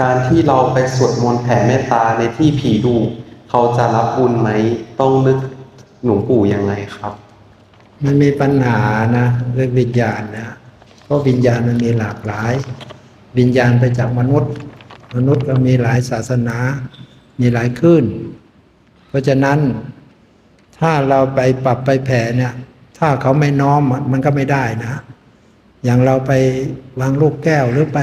การที่เราไปสวดมนต์แผ่เมตตาในที่ผีดุเขาจะรับบุญไหมต้องนึกหลวงปู่ยังไงครับ มันมีปัญหานะเรื่องวิญญาณนะเพราะวิญญาณมันมีหลากหลาย วิญญาณไปจากมนุษย์ มนุษย์ก็มีหลายศาสนา มีหลายคลื่น เพราะฉะนั้นถ้าเราไปปรับไปแผ่เนี่ย ถ้าเขาไม่น้อมมันก็ไม่ได้นะ อย่างเราไปวางลูกแก้วหรือไป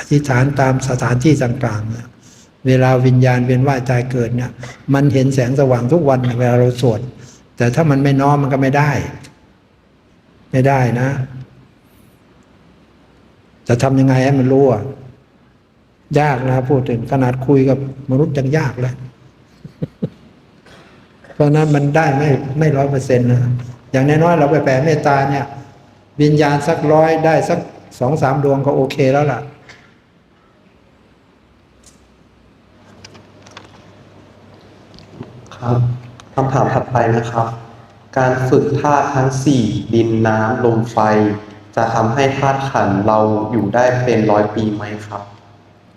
อธิษฐานตามสถานที่ต่างๆ เวลาวิญญาณเวียนว่ายตายเกิดเนี่ยมันเห็นแสงสว่างทุกวันเวลาเราสวดแต่ถ้ามันไม่น้อมมันก็ไม่ได้ ไม่ได้นะ จะทำยังไงให้มันรู้อะยากนะพูดถึงขนาดคุยกับมนุษย์ยังยากเลยเพราะฉะนั้นมันได้ไม่ไม่ร้อยเปอร์เซ็นต์นะอย่างน้อยๆเราไปแผ่เมตตาเนี่ย วิญญาณสักร้อยได้สักสองสามดวงก็โอเคแล้วล่ะ ครับคำถามถัดไปนะครับ การฝึกธาตุทั้งสี่ดินน้ำลมไฟ จะทำให้ธาตุขันธ์เราอยู่ได้เป็นร้อยปีไหมครับ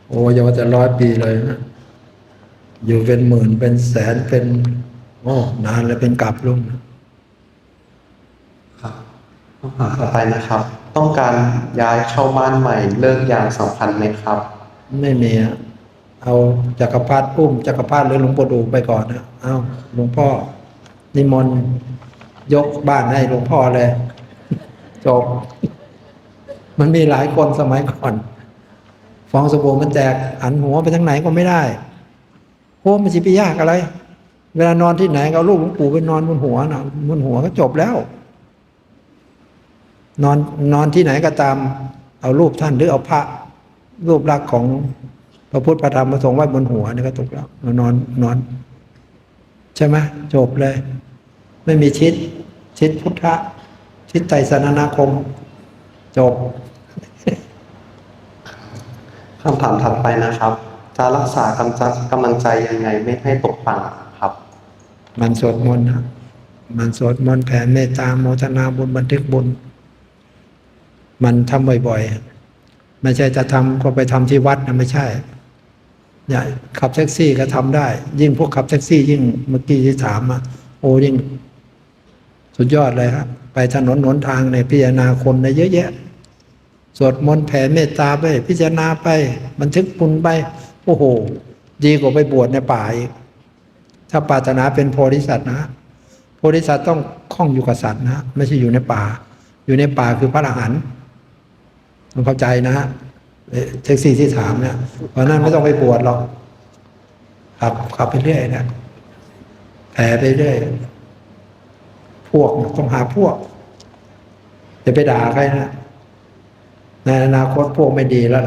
โอ้อยาว่าจะร้อยปีเลยนะอยู่เป็นหมื่นเป็นแสนเป็นโอ้นานเลยเป็นกลับลุงนะครับคำถามต่อไปนะครับ ต้องการย้ายเข้าบ้านใหม่เลิกยามสำคัญไหมครับ ไม่มีอะ เอาจักรพรรดิอุ้มจักรพรรดิหรือหลวงปู่ดูไปก่อนนะเอาหลวงพ่อนิมนต์ยกบ้านให้หลวงพ่อเลย จบ มันมีหลายคนสมัยก่อน ฟองสบู่มันแตกหันหัวไปทางไหนก็ไม่ได้โอ้มันจะไปยากอะไร เวลานอนที่ไหนก็เอาลูกหลวงปู่ไปนอนบนหัวนะบนหัวก็จบแล้ว นอนนอนที่ไหนก็ตาม เอารูปท่านหรือเอาพระรูปลักษณ์ของ พระพุทธพระธรรมพระสงฆ์ไว้บนหัวนี่ก็ถูกแล้วนอนนอน ใช่ไหมจบเลย ไม่มีชิด ชิดพุทธะ ชิดไตรสนนาคม จบคำถามถัดไปนะครับ จะรักษากำจัดกำลังใจยังไงไม่ให้ตกต่ำครับ มันสวดมนต์นะมันสวดมนต์แผ่เมตตาโมทนาบุญบันทึกบุญ มันทำบ่อยๆ ไม่ใช่จะทำก็ไปทำที่วัดนะไม่ใช่ อย่าขับแท็กซี่ก็ทำได้ ยิ่งพวกขับแท็กซี่ ยิ่งเมื่อกี้ที่ถามมาโอ้ยิ่ง สุดยอดเลยครับไปถนนหนทางในยพิจารณาคนในเยอะแยะ สวดมนต์แผ่เมตตาไป พิจารณาไป บันทึกบุญไป โอ้โห ดีกว่าไปบวชในป่าอีกถ้าปรารถนาเป็นโพธิสัตว์นะโพธิสัตว์ต้องคล้องอยู่กับสัตว์นะไม่ใช่อยู่ในป่า อยู่ในป่าคือพระอรหันต์ต้องเข้าใจนะฮะ แท็กซี่ที่ถามเนี่ยวันนั้นไม่ต้องไปปวดหรอกขับขับไปเรื่อยนะแผ่ไปเรื่อยพวกต้องหาพวกจะไปด่าใครนะในอนาคตพวกไม่ดีแล้ว